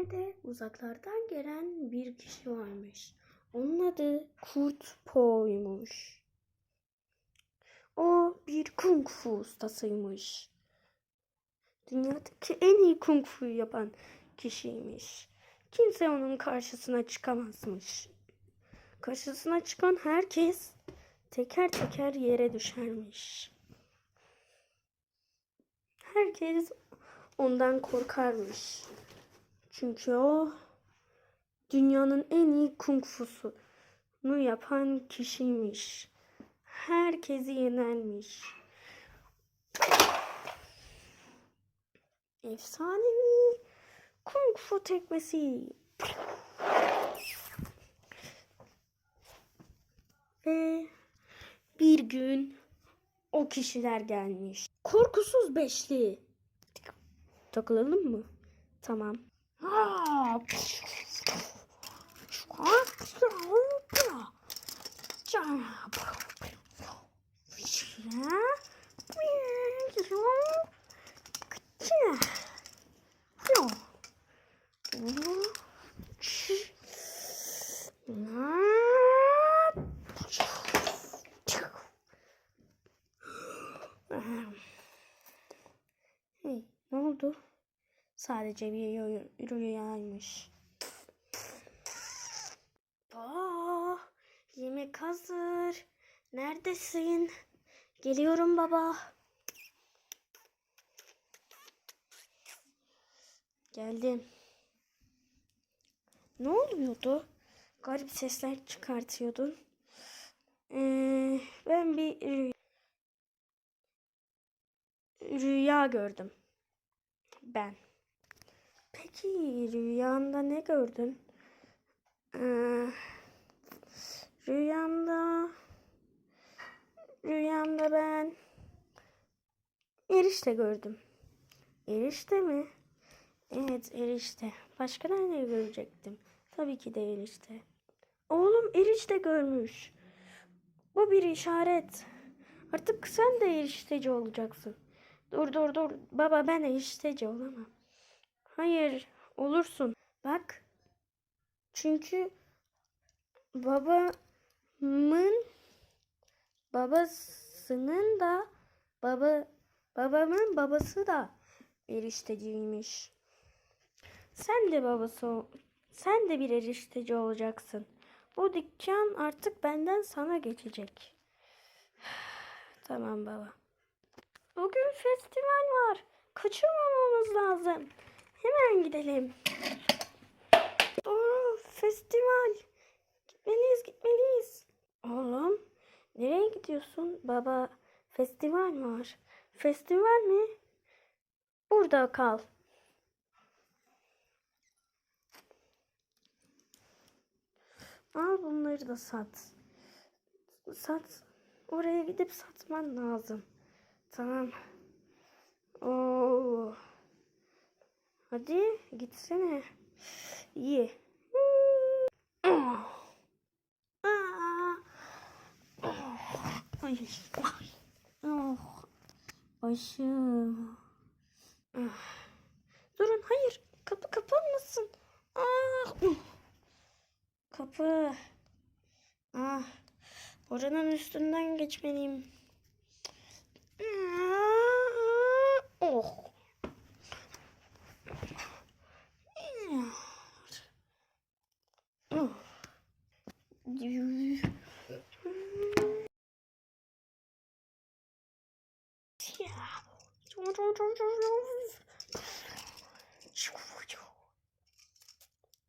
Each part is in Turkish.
Hastanede uzaklardan gelen bir kişi varmış. Onun adı Kurt Po'ymuş. O bir kung fu ustasıymış. Dünyadaki en iyi kung fu yapan kişiymiş. Kimse onun karşısına çıkamazmış. Karşısına çıkan herkes teker teker yere düşermiş. Herkes ondan korkarmış. Çünkü o dünyanın en iyi kung fu'sunu yapan kişiymiş. Herkesi yenermiş. Efsanevi kung fu tekmesi. Ve bir gün o kişiler gelmiş. Korkusuz beşli. Takılalım mı? Tamam. Hey, ne oldu? Sadece bir rüy- rüyaymış. Aa, yemek hazır. Neredesin? Geliyorum baba. Geldim. Ne oluyordu? Garip sesler çıkartıyordun. Ee, ben bir rü- rüya gördüm. Ben. Peki rüyanda ne gördün? Ee, rüyamda rüyamda ben erişte gördüm. Erişte mi? Evet erişte. Başka ne görecektim? Tabii ki de erişte. Oğlum erişte görmüş. Bu bir işaret. Artık sen de erişteci olacaksın. Dur dur dur. Baba ben erişteci olamam. Hayır olursun. Bak. Çünkü babamın babasının da baba babamın babası da erişteciymiş. Sen de babası sen de bir erişteci olacaksın. Bu dükkan artık benden sana geçecek. tamam baba. Bugün festival var. Kaçırmamamız lazım. Hemen gidelim. Doğru, festival. Gitmeliyiz, gitmeliyiz. Oğlum, nereye gidiyorsun? Baba, festival var. Festival mi? Burada kal. Al bunları da sat. Sat. Oraya gidip satman lazım. Tamam. Oo. Hadi gitsene. İyi. Ah. Ah. Ay. Oh. Başım. Ah. Durun hayır. Kapı kapanmasın. Ah. Kapı. Ah. Oranın üstünden geçmeliyim. Ah. Oh. Oh.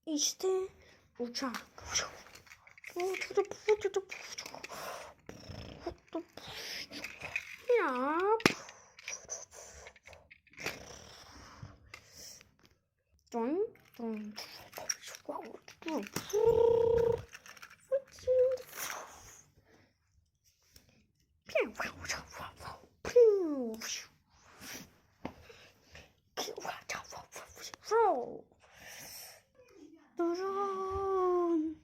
İşte uçak. Ya. Dun. Durun.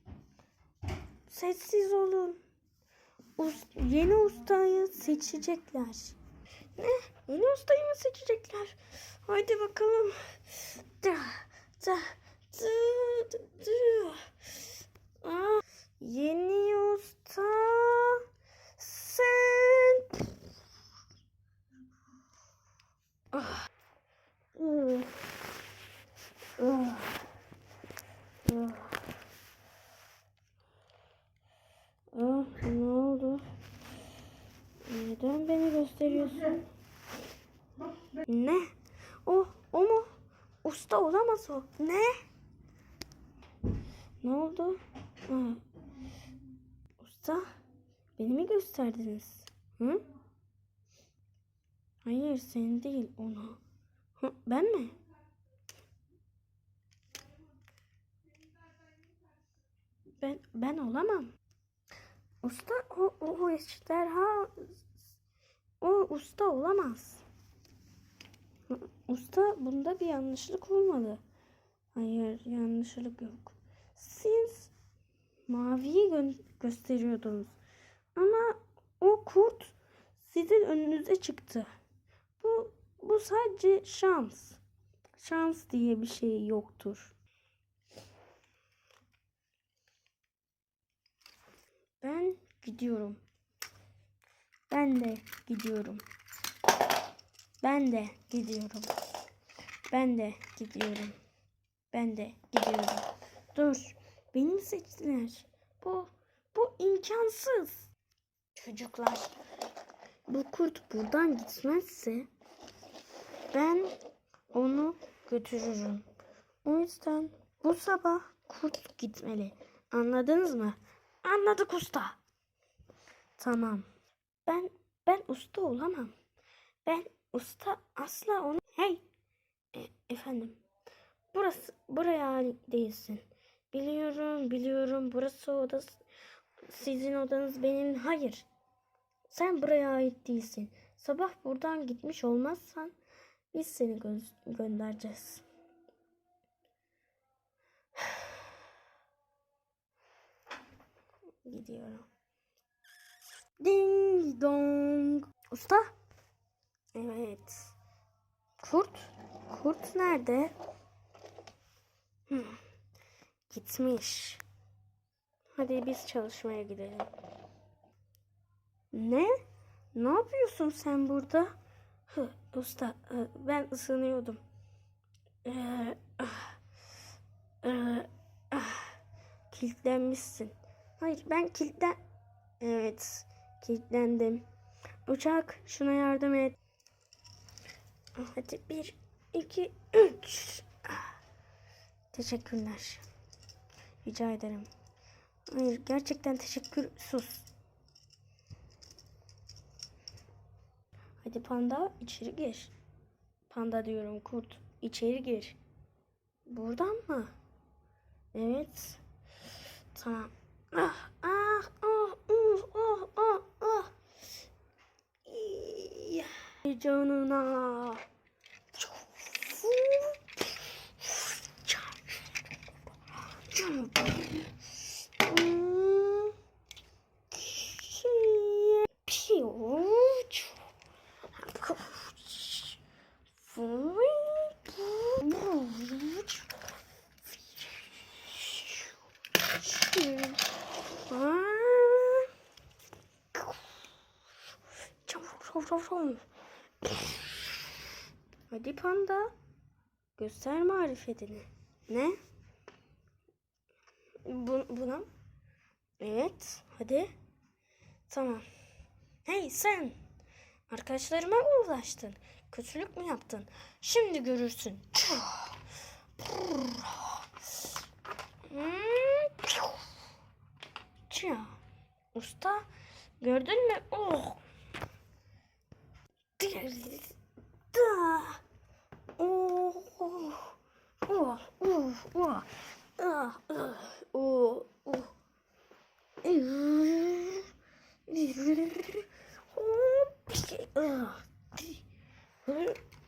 Sessiz olun. Us- yeni ustayı seçecekler. Ne? Yeni ustayı mı seçecekler? Haydi bakalım. Da, ta, tı, tı, tı. Ah, yeni usta sen. Ah. Uh. Uh. Uh. Ah, ne oldu? Neden beni gösteriyorsun? Ne? Da, olamaz o. Ne? Ne oldu? Ha. Usta, beni mi gösterdiniz? Hı? Hayır, seni değil, onu. Hı, ben mi? Ben ben olamam. Usta o o, o ejderha o usta olamaz. Usta bunda bir yanlışlık olmalı. Hayır yanlışlık yok. Siz maviyi gö- gösteriyordunuz. Ama o kurt sizin önünüze çıktı. Bu bu sadece şans. Şans diye bir şey yoktur. Ben gidiyorum. Ben de gidiyorum. Ben de gidiyorum. Ben de gidiyorum. Ben de gidiyorum. Dur. Beni mi seçtiler? Bu bu imkansız. Çocuklar. Bu kurt buradan gitmezse ben onu götürürüm. O yüzden bu sabah kurt gitmeli. Anladınız mı? Anladık usta. Tamam. Ben ben usta olamam. Ben usta asla onu... Hey! E, efendim. Burası buraya değilsin. Biliyorum, biliyorum. Burası oda sizin odanız benim. Hayır. Sen buraya ait değilsin. Sabah buradan gitmiş olmazsan biz seni gö- göndereceğiz. Gidiyorum. Ding dong. Usta? Evet. Kurt? Kurt nerede? Hmm. Gitmiş. Hadi biz çalışmaya gidelim. Ne? Ne yapıyorsun sen burada? Hı, usta, e, ben ısınıyordum. Ee, ah, ee, ah, kilitlenmişsin. Hayır, ben kilitlen... Evet, kilitlendim. Uçak, şuna yardım et. Hadi bir, iki, üç. Teşekkürler. Rica ederim. Hayır, gerçekten teşekkür. Sus. Hadi panda içeri gir. Panda diyorum kurt. İçeri gir. Buradan mı? Evet. Tamam. Ah ah 되죠 누나 아, 참, 참, 참, 참. Hadi panda. Göster marifetini. Ne? Bu, buna? Evet. Hadi. Tamam. Hey sen. Arkadaşlarıma mı ulaştın? Kötülük mü yaptın? Şimdi görürsün. Çya. Usta gördün mü? Oh. Da. Oh. Oh. Oh. Oh. Oh. Ah. Ah. Oh. Oh.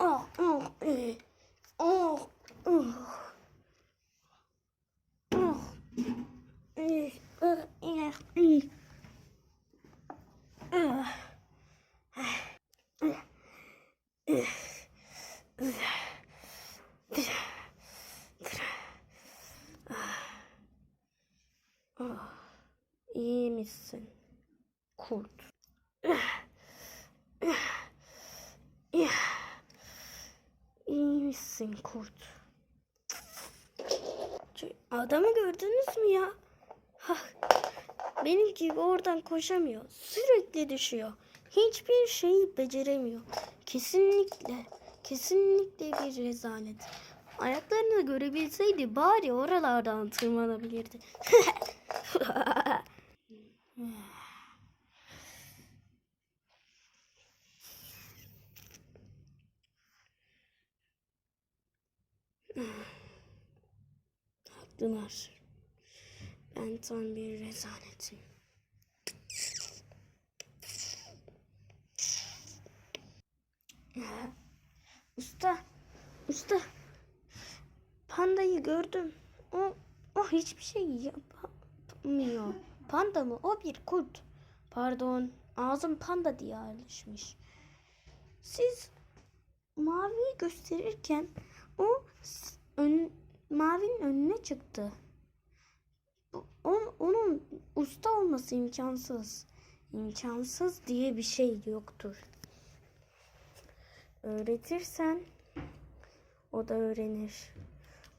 Oh, oh, eh. Oh, oh. Oh. Eh, eh, eh, eh. Ah. Eh. Eh. Ah. İyi misin? Kurt. İyi misin kurt? Adamı gördünüz mü ya? Benim gibi oradan koşamıyor. Sürekli düşüyor. Hiçbir şeyi beceremiyor. Kesinlikle, kesinlikle bir rezalet. Ayaklarını görebilseydi bari oralardan tırmanabilirdi. Haklılar. Ben tam bir rezaletim. Usta, usta. Pandayı gördüm. O, o hiçbir şey yapamıyor. Panda mı? O bir kurt. Pardon, ağzım panda diye alışmış. Siz maviyi gösterirken o ön, mavinin önüne çıktı. On- onun usta olması imkansız. İmkansız diye bir şey yoktur. Öğretirsen o da öğrenir.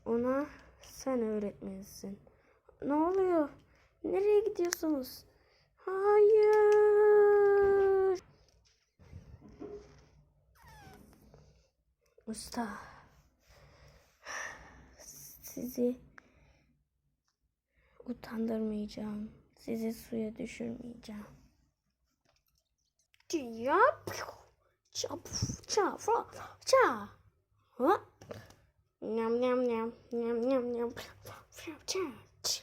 Ona sen öğretmelisin. Ne oluyor? Nereye gidiyorsunuz? Hayır. Usta. Sizi utandırmayacağım. Sizi suya düşürmeyeceğim. Yap. Çap, ça, fa, ça. Ha? Nyam nyam nyam nyam nyam nyam. Ça, ça, ça.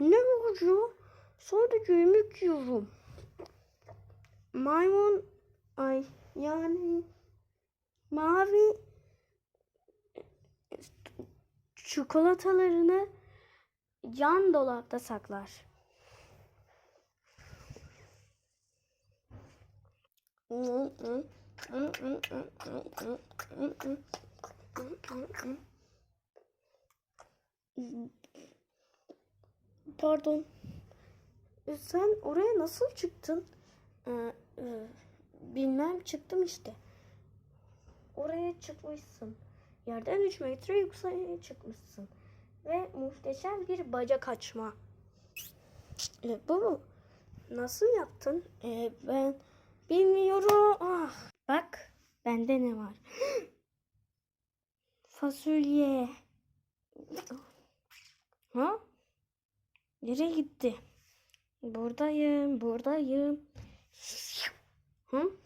Ne oluyor? Sadece yemek yiyorum. Maymun ay yani mavi çikolatalarını yan dolapta saklar. Pardon. Sen oraya nasıl çıktın? Ee, bilmem çıktım işte. Oraya çıkmışsın. Yerden 3 metre yükseğe çıkmışsın. Ve muhteşem bir bacak açma. E, bu mu? Nasıl yaptın? E, ben bilmiyorum. Ah, bak bende ne var? Fasulye. Ha? Nereye gitti? Buradayım, buradayım. Hı?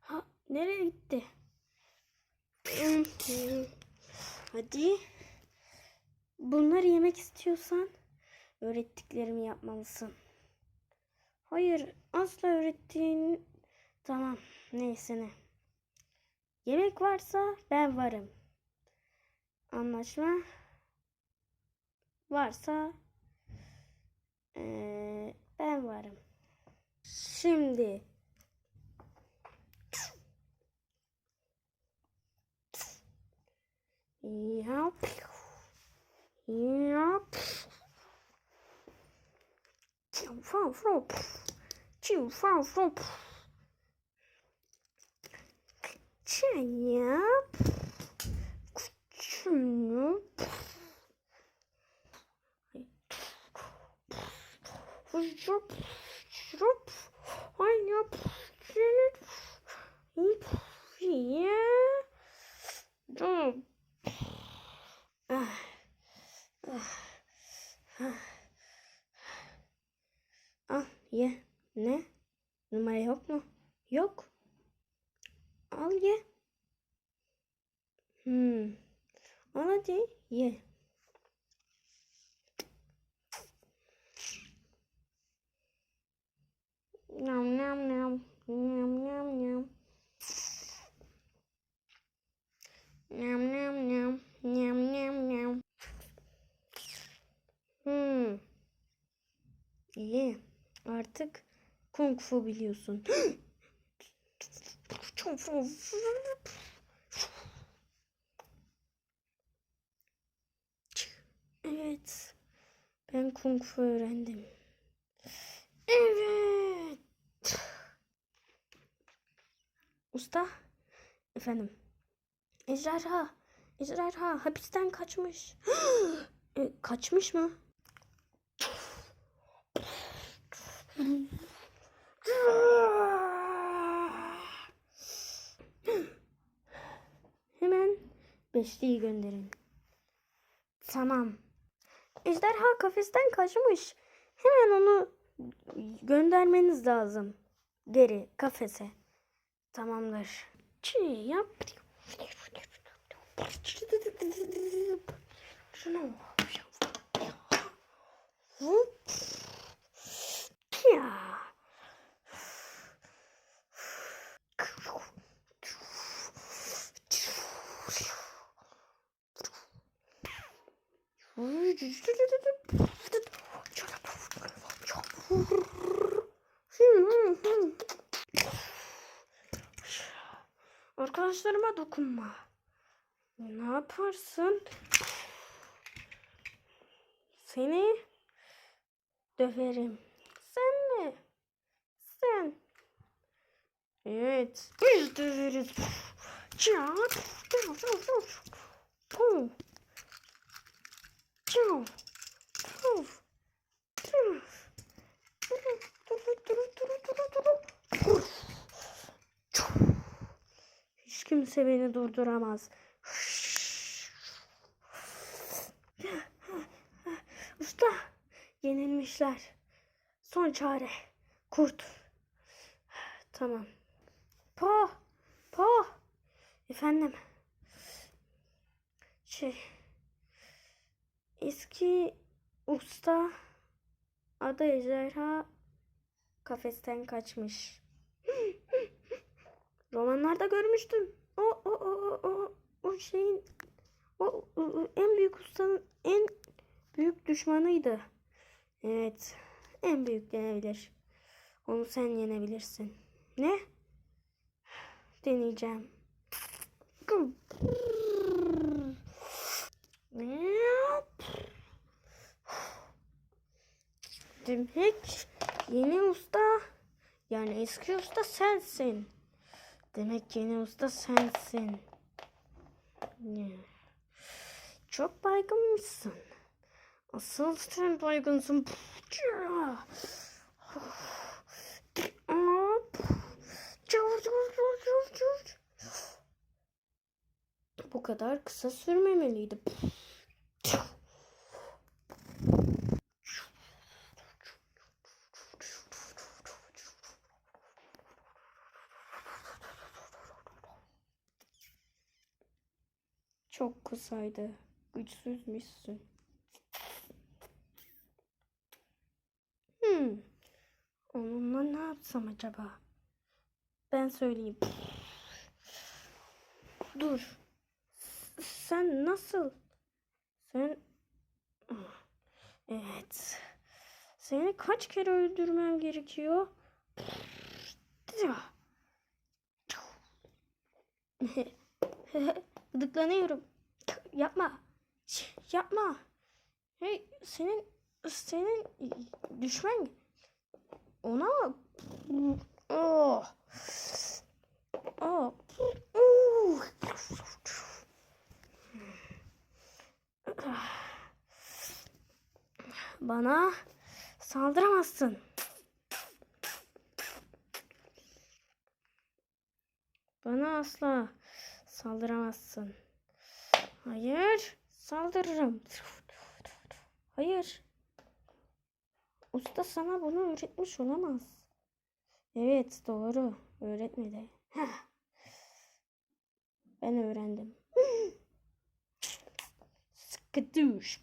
Ha, nereye gitti? Hadi. Bunları yemek istiyorsan öğrettiklerimi yapmalısın. Hayır, asla öğrettiğin... Tamam, neyse ne. Yemek varsa ben varım. Anlaşma varsa eee, ben varım. Şimdi. Yap. Yap. Çiu fan fan Çiu fan fan Çiu yap Çiu Şurup, şurup, şurup, dur. Ah, ah, ah. Al ye. Ne? Numara yok mu? Yok. Al ye. Hmm. Al hadi ye. Nam nam nam. Nam nam nam. Nam nam nam. Nam nam nam. Hmm. İyi. Artık kung fu biliyorsun. Evet. Ben kung fu öğrendim. Evet. Usta. Efendim. Ejderha. Ejderha hapisten kaçmış. E, kaçmış mı? Hemen beşliği gönderin. Tamam. Ejderha kafesten kaçmış. Hemen onu göndermeniz lazım. Geri kafese. Tamamdır. Çi yap. Şunu. Hop. Arkadaşlarıma dokunma. Ne yaparsın? Seni döverim. Sen mi? Sen. Evet. Biz döveriz. Çat. Pum. Çav. Puf. Puf. Hiç kimse beni durduramaz. Usta, yenilmişler. Son çare. Kurt. Tamam. Po, po. Efendim. Şey. Eski usta adı ejderha kafesten kaçmış. Romanlarda görmüştüm. O o o o o şeyin o- o en büyük ustanın en büyük düşmanıydı. Evet. En büyük denebilir. Onu sen yenebilirsin. Ne? Deneyeceğim. Demek yeni usta yani eski usta sensin. Demek yeni usta sensin. Çok baygınmışsın. Asıl sen baygınsın. Bu kadar kısa sürmemeliydi. Çok kısaydı. Güçsüzmüşsün. Hmm. Onunla ne yapsam acaba? Ben söyleyeyim. Dur. Sen nasıl? Sen... Evet. Seni kaç kere öldürmem gerekiyor? Gıdıklanıyorum. Yapma. Şş, Yapma. Hey, senin senin düşman ona oh. Oh. Uh. Bana saldıramazsın. Bana asla saldıramazsın. Hayır, saldırırım. Hayır. Usta sana bunu öğretmiş olamaz. Evet, doğru. Öğretmedi. Heh. Ben öğrendim. Sıkı düş.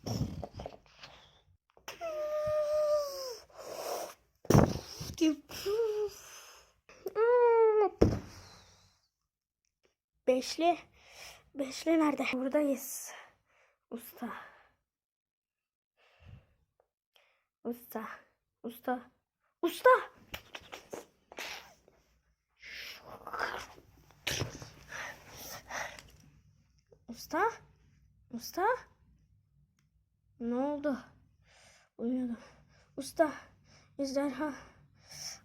Beşli. Beşli nerede? Buradayız. Usta. Usta. Usta. Usta. Usta. Usta. Ne oldu? Uyuyordum. Usta. Ejderha.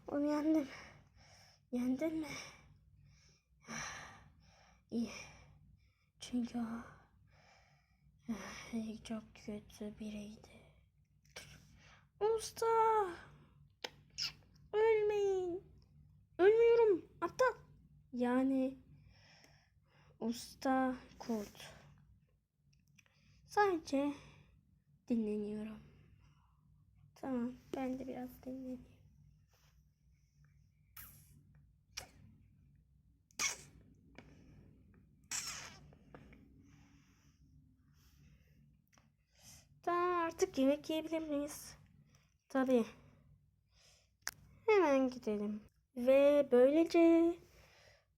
Onu yendim. Yendin mi? İyi. Çünkü o çok kötü biriydi. Usta! Ölmeyin. Ölmüyorum. Aptal. Yani usta kurt. Sadece dinleniyorum. Tamam, ben de biraz dinleneyim. Tamam, artık yemek yiyebilir miyiz? Tabii. Hemen gidelim. Ve böylece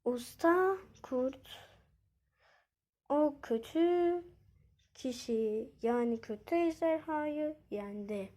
usta kurt o kötü kişi yani kötü ejderhayı yendi.